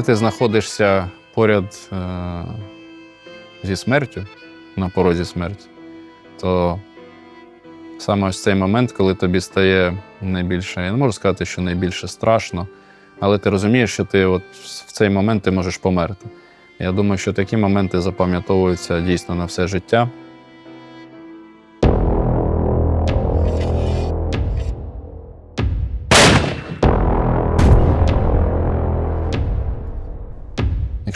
Коли ти знаходишся поряд е, зі смертю, на порозі смерті, то саме ось цей момент, коли тобі стає найбільше, я не можу сказати, що найбільше страшно, але ти розумієш, що ти от в цей момент ти можеш померти. Я думаю, що такі моменти запам'ятовуються дійсно на все життя.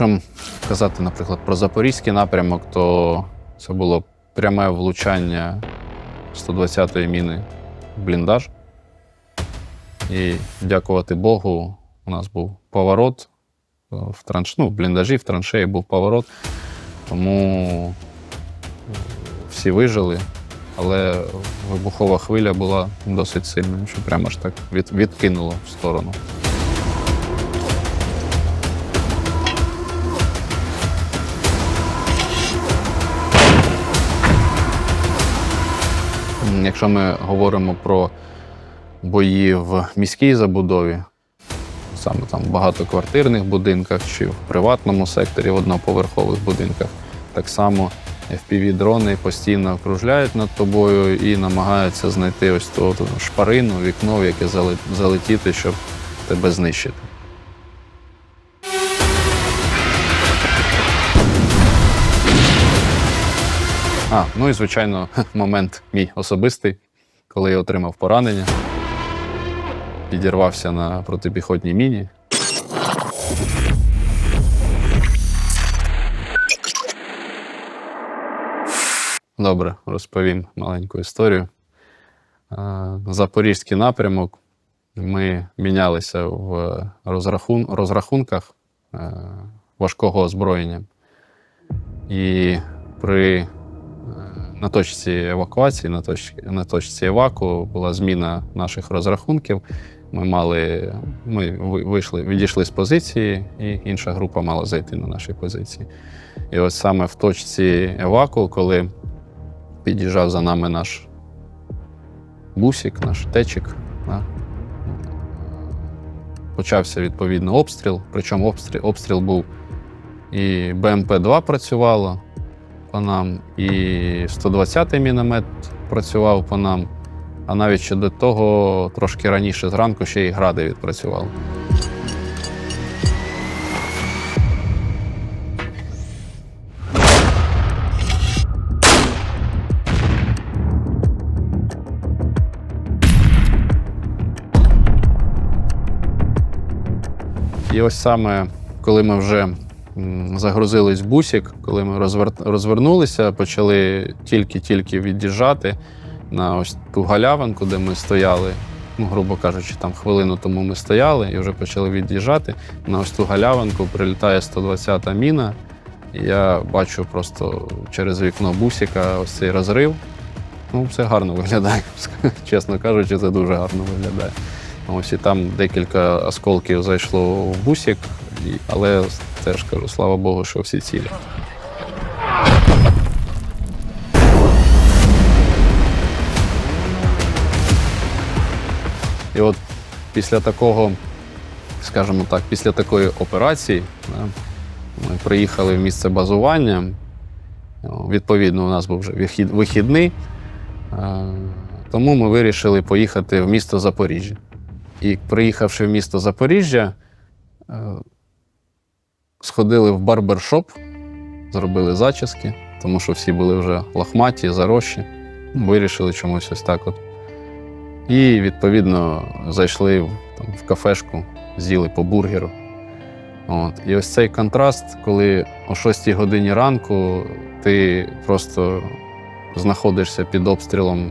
Якщо казати, наприклад, про запорізький напрямок, то це було пряме влучання 120-ї міни в бліндаж. І дякувати Богу, у нас був поворот е, в транш... ну, в бліндажі, в траншеї був поворот. Тому е, всі вижили, але вибухова хвиля була досить сильною, що прямо ж так від... відкинуло в сторону. Якщо ми говоримо про бої в міській забудові, саме там в багатоквартирних будинках чи в приватному секторі в одноповерхових будинках, так само FPV-дрони постійно окружляють над тобою і намагаються знайти ось ту шпарину, вікно, в яке залетіти, щоб тебе знищити. А, ну і звичайно, момент мій особистий, коли я отримав поранення, підірвався на протипіхотній міні. Добре, розповім маленьку історію. Е, Запорізький напрямок. Ми мінялися в розрахун... розрахунках е, важкого озброєння. І при е, на точці евакуації, на точці, на точці еваку була зміна наших розрахунків. Ми мали, ми вийшли, відійшли з позиції, і інша група мала зайти на наші позиції. І ось саме в точці еваку, коли під'їжджав за нами наш бусик, наш течик, да, почався відповідно обстріл. Причому обстріл, обстріл був і БМП-2 працювало по нам, і 120-й міномет працював по нам. А навіть ще до того, трошки раніше зранку, ще й гради відпрацювали. І ось саме коли ми вже загрузились в бусик, коли ми розвер- розвернулися, почали тільки-тільки від'їжджати на ось ту галявинку, де ми стояли. Ну, грубо кажучи, там хвилину тому ми стояли і вже почали від'їжджати. На ось ту галявинку прилітає 120-та міна. І я бачу просто через вікно бусика ось цей розрив. Ну, все гарно виглядає. Чесно кажучи, це дуже гарно виглядає. Ось і там декілька осколків зайшло в бусик, але теж кажу, слава Богу, що всі цілі. І от після такого, скажімо так, після такої операції да, ми приїхали в місце базування. Відповідно, у нас був вже вихід- вихідний, е, тому ми вирішили поїхати в місто Запоріжжя. І приїхавши в місто Запоріжжя, е, сходили в барбершоп, зробили зачіски, тому що всі були вже лохматі, зарощі. Вирішили чомусь ось так от. І, відповідно, зайшли там, в кафешку, з'їли по бургеру. От. І ось цей контраст, коли о 6 годині ранку ти просто знаходишся під обстрілом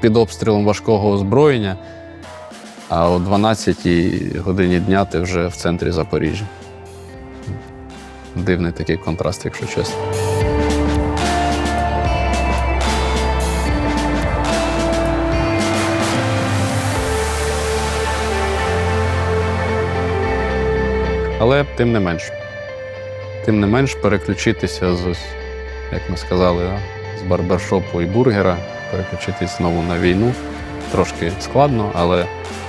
під обстрілом важкого озброєння, а о 12 годині дня ти вже в центрі Запоріжжя. Дивний такий контраст, якщо чесно. Але тим не менш. Тим не менш, переключитися з, як ми сказали, з барбершопу і бургера, переключитись знову на війну. Трошки складно, але,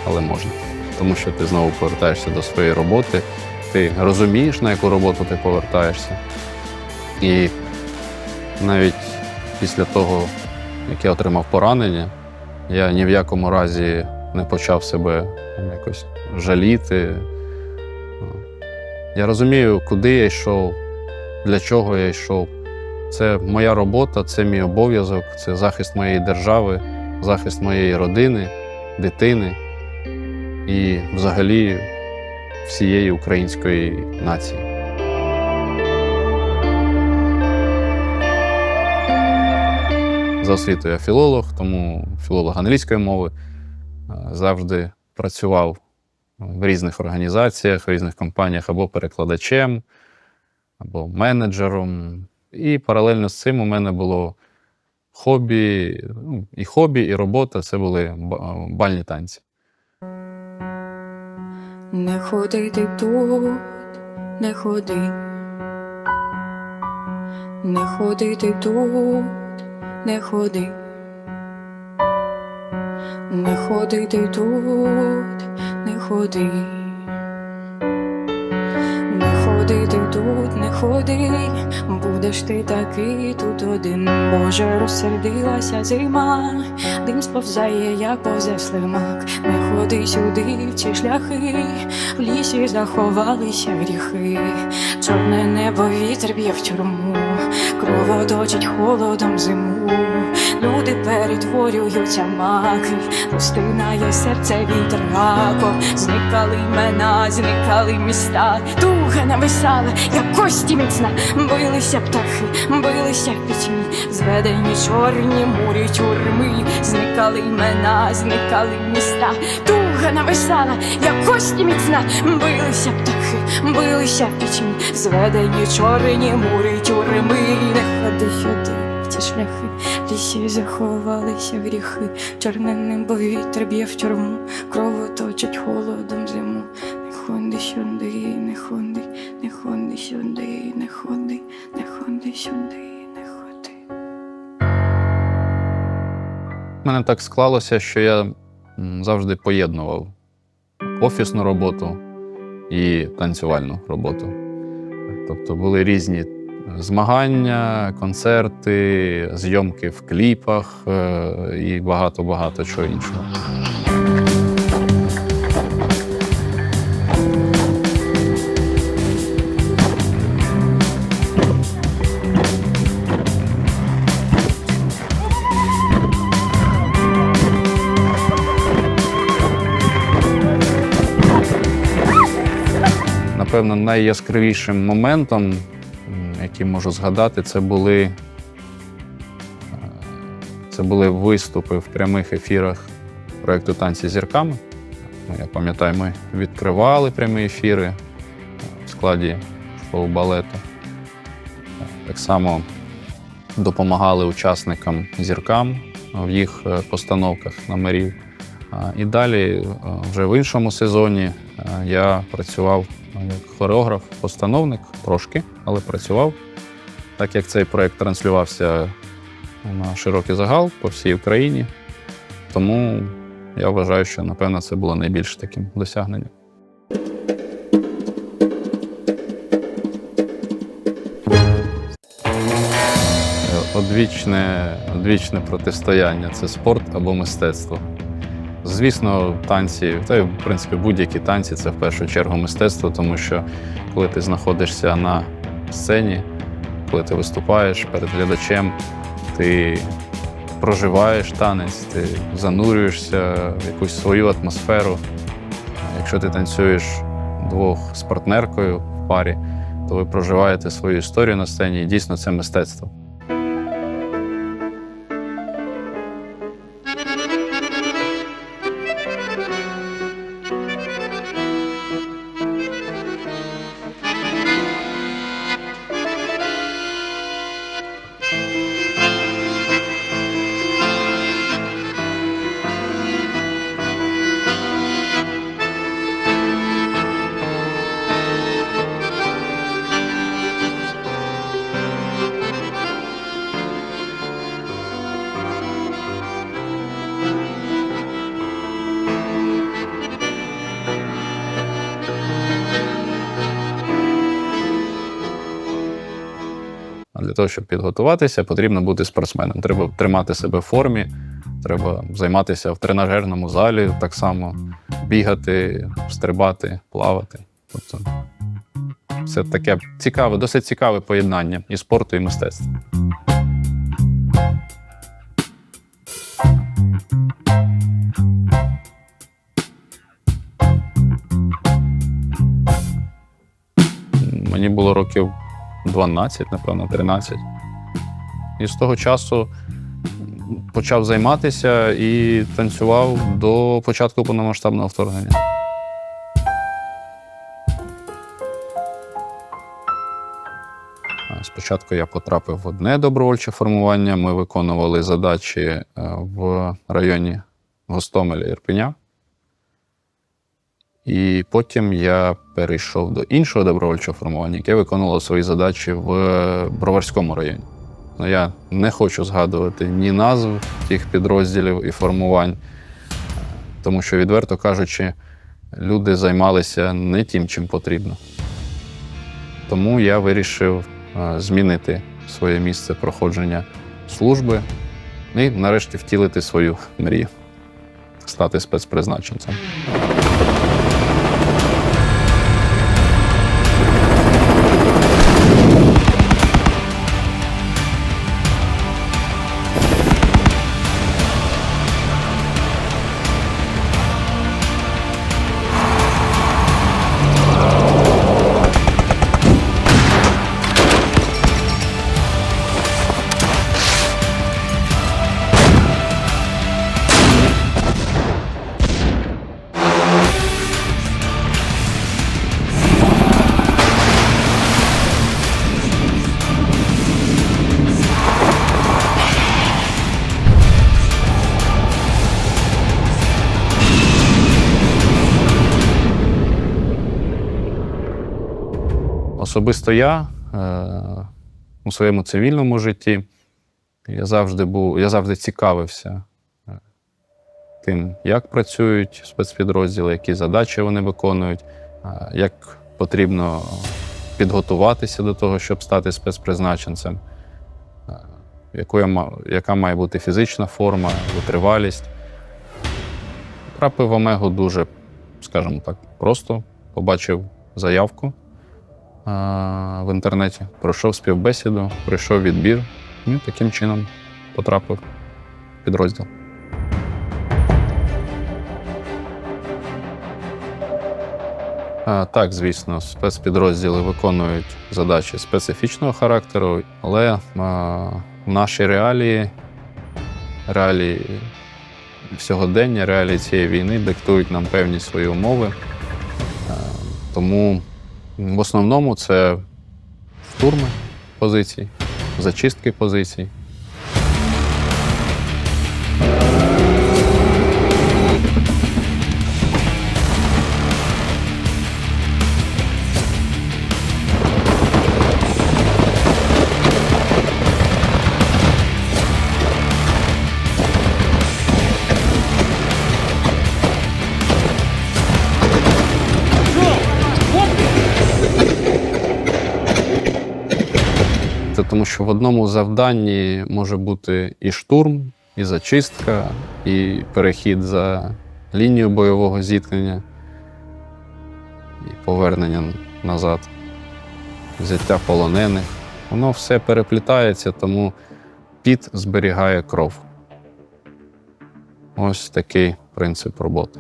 але можна. тому що ти знову повертаєшся до своєї роботи, ти розумієш, на яку роботу ти повертаєшся. І навіть після того, як я отримав поранення, я ні в якому разі не почав себе якось жаліти. Я розумію, куди я йшов, для чого я йшов. Це моя робота, це мій обов'язок, це захист моєї держави, захист моєї родини, дитини і взагалі всієї української нації. За освітою я філолог, тому філолог англійської мови е, завжди працював в різних організаціях, в різних компаніях або перекладачем, або менеджером. І паралельно з цим у мене було хобі, ну, і хобі, і робота це були бальні танці. Не ходи ти тут, не ходи. Не ходи ти тут, не ходи. Не ходи ти тут, не ходи. Не ходи ти тут, ходи, будеш ти такий тут один. Боже, розсердилася зима, дим сповзає, як повзе слимак. Не ходи сюди, в ці шляхи, в лісі заховалися гріхи. Чорне небо вітер б'є в тюрму, кровоточить холодом зиму. Люди перетворюються маки, пустинає серце вітер гаком. Зникали імена, зникали міста, туга нависала, як кості міцна. Билися птахи, билися в пітьмі, зведені чорні мурі тюрми, зникали імена, зникали міста, туга нависала, як кості міцна. Билися птахи, билися в пітьмі, зведені чорні мурі тюрми, не ходи сюди. В Ці шляхи в лісі заховалися гріхи, чорне небо вітер б'є в тюрму, кровоточить холодом зиму. Не ходи сюди, не ходи, не ходи сюди, не ходи, не ходи сюди, не. У мене так склалося, що я завжди поєднував офісну роботу і танцювальну роботу. Тобто були різні змагання, концерти, зйомки в кліпах е, і багато-багато чого іншого. Напевно, найяскравішим моментом, який можу згадати, це були, е, це були виступи в прямих ефірах проєкту Танці зірками. Ну, Я пам'ятаю, ми відкривали прямі ефіри е, в складі шоу балету. Так само допомагали учасникам зіркам в їх е, постановках номерів. І далі, е, вже в іншому сезоні, е, я працював як хореограф, постановник трошки, але працював. Так як цей проєкт транслювався на широкий загал по всій Україні, тому я вважаю, що напевно це було найбільш таким досягненням. Одвічне, одвічне протистояння це спорт або мистецтво. Звісно, танці, та й в принципі будь-які танці це в першу чергу мистецтво, тому що коли ти знаходишся на сцені, коли ти виступаєш перед глядачем, ти проживаєш танець, ти занурюєшся в якусь свою атмосферу. Якщо ти танцюєш двох з партнеркою в парі, то ви проживаєте свою історію на сцені, і дійсно це мистецтво. Того, щоб підготуватися, потрібно бути спортсменом. Треба тримати себе в формі, треба займатися в тренажерному залі, так само бігати, стрибати, плавати. Тобто це таке цікаве, досить цікаве поєднання і спорту, і мистецтва. Мені було років 12, напевно, 13. І з того часу почав займатися і танцював до початку повномасштабного вторгнення. Спочатку я потрапив в одне добровольче формування. Ми виконували задачі е, в районі Гостомеля Ірпеня. І потім я перейшов до іншого добровольчого формування, яке виконувало свої задачі в Броварському районі. Ну, я не хочу згадувати ні назв тих підрозділів і формувань, е, тому що, відверто кажучи, люди займалися не тим, чим потрібно. Тому я вирішив е, змінити своє місце проходження служби і нарешті втілити свою мрію стати спецпризначенцем. Особисто я е, у своєму цивільному житті я завжди був, я завжди цікавився е, тим, як працюють спецпідрозділи, які задачі вони виконують, е, як потрібно підготуватися до того, щоб стати спецпризначенцем, е, якою, яка має бути фізична форма, витривалість. Трапив Омегу дуже, скажімо так, просто побачив заявку в інтернеті, пройшов співбесіду, пройшов відбір і таким чином потрапив в підрозділ. Так, звісно, спецпідрозділи виконують задачі специфічного характеру, але в наші реалії, реалії сьогодення, реалії цієї війни диктують нам певні свої умови. Тому в основному це штурми позицій, зачистки позицій. Що в одному завданні може бути і штурм, і зачистка, і перехід за лінію бойового зіткнення, і повернення назад, взяття полонених. Воно все переплітається, тому піт зберігає кров. Ось такий принцип роботи.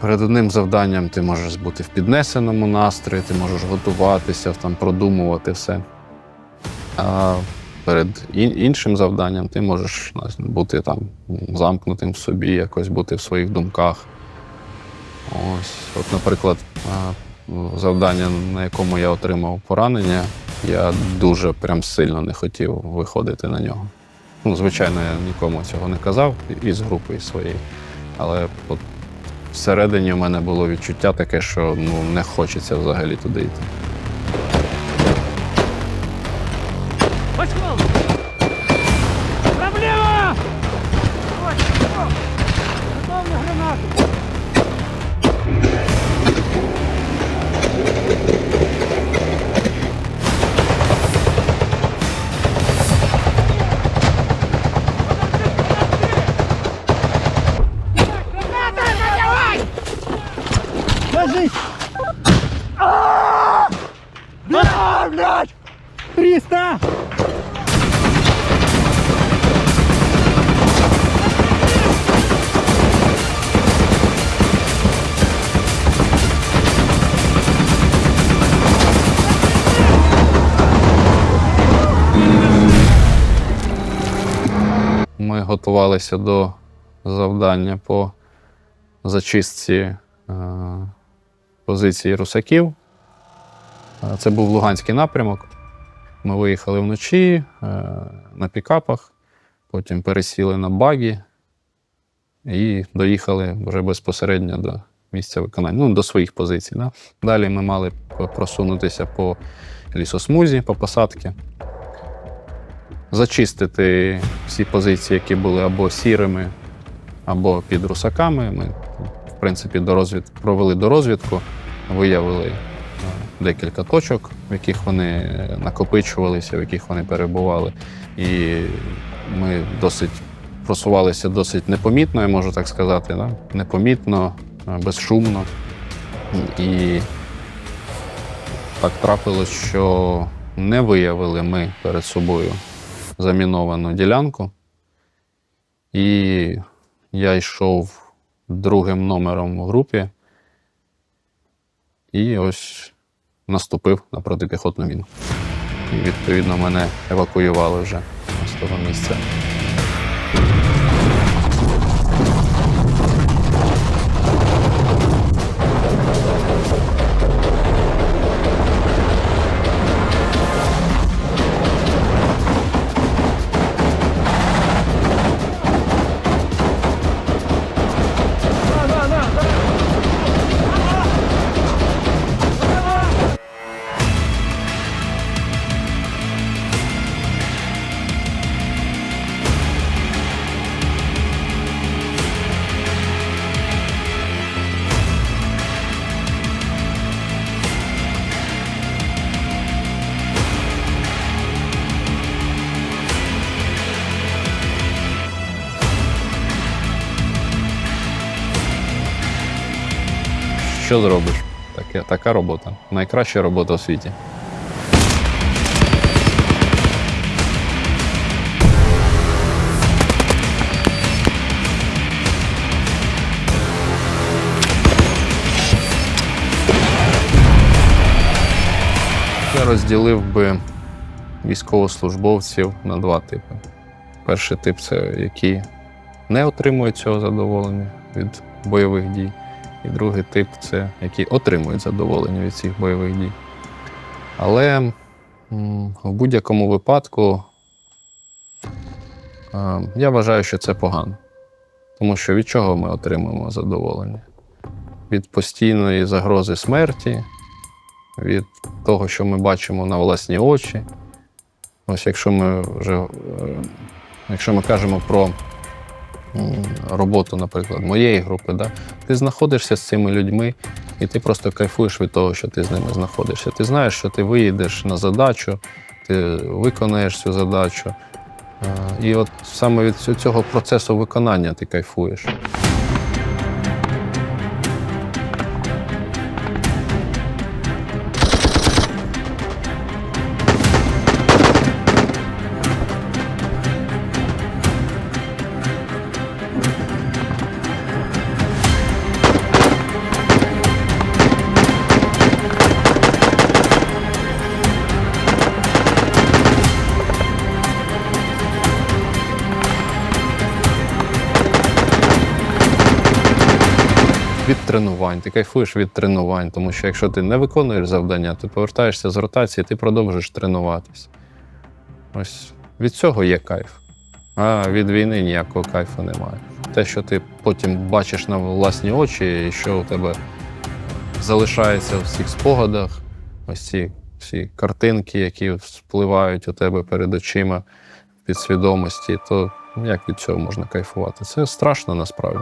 Перед одним завданням ти можеш бути в піднесеному настрої, ти можеш готуватися, там, продумувати все. А перед іншим завданням ти можеш бути там замкнутим в собі, якось бути в своїх думках. Ось, от, наприклад, завдання, на якому я отримав поранення, я дуже прям сильно не хотів виходити на нього. Ну, звичайно, я нікому цього не казав із групи своєї. Але от всередині в мене було відчуття таке, що ну, не хочеться взагалі туди йти. Пошел! Проблема! 300! Ми готувалися до завдання по зачистці е, позиції русаків. Е, Це був Луганський напрямок. Ми виїхали вночі е, на пікапах, потім пересіли на багі і доїхали вже безпосередньо до місця виконання, ну, до своїх позицій. Да? Далі ми мали просунутися по лісосмузі, по посадці зачистити всі позиції, які були або сірими, або під русаками. Ми, в принципі, до розвід... провели дорозвідку, виявили е, декілька точок, в яких вони накопичувалися, в яких вони перебували. І ми досить просувалися досить непомітно, я можу так сказати. Да? Непомітно, безшумно. І так трапилось, що не виявили ми перед собою заміновану ділянку. І я йшов другим номером в групі і ось наступив на протипіхотну міну. І, відповідно, мене евакуювали вже з того місця. Що зробиш? Таке, така робота. Найкраща робота у світі. Я розділив би військовослужбовців на два типи. Перший тип це які не отримують цього задоволення від бойових дій. І другий тип це які отримують задоволення від цих бойових дій. Але в будь-якому випадку е, я вважаю, що це погано. Тому що від чого ми отримуємо задоволення? Від постійної загрози смерті, від того, що ми бачимо на власні очі. Ось якщо ми вже е, якщо ми кажемо про роботу, наприклад, моєї групи, да, ти знаходишся з цими людьми, і ти просто кайфуєш від того, що ти з ними знаходишся. Ти знаєш, що ти виїдеш на задачу, ти виконаєш цю задачу. Е, І от саме від цього процесу виконання ти кайфуєш. Від тренувань. Ти кайфуєш від тренувань, тому що якщо ти не виконуєш завдання, ти повертаєшся з ротації, ти продовжуєш тренуватись. Ось від цього є кайф. А від війни ніякого кайфу немає. Те, що ти потім бачиш на власні очі, і що у тебе залишається в всіх спогадах, ось ці всі картинки, які вспливають у тебе перед очима підсвідомості, то як від цього можна кайфувати? Це страшно насправді.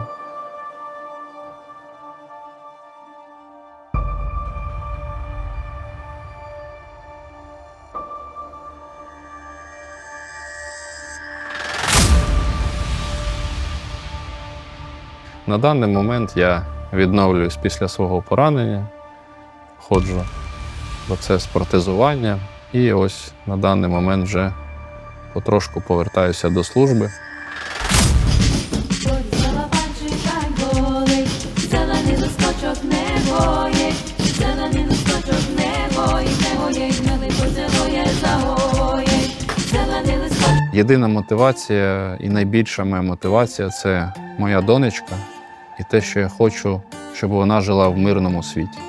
На даний момент я відновлююсь після свого поранення, ходжу в процес протезування, і ось на даний момент вже потрошку повертаюся до служби. Єдина мотивація і найбільша моя мотивація це моя донечка те, що я хочу, щоб вона жила в мирному світі.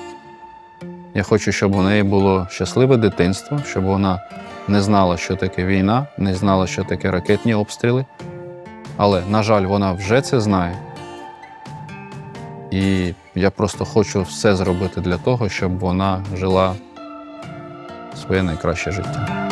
Я хочу, щоб у неї було щасливе дитинство, щоб вона не знала, що таке війна, не знала, що таке ракетні обстріли. Але, на жаль, вона вже це знає. І я просто хочу все зробити для того, щоб вона жила своє найкраще життя.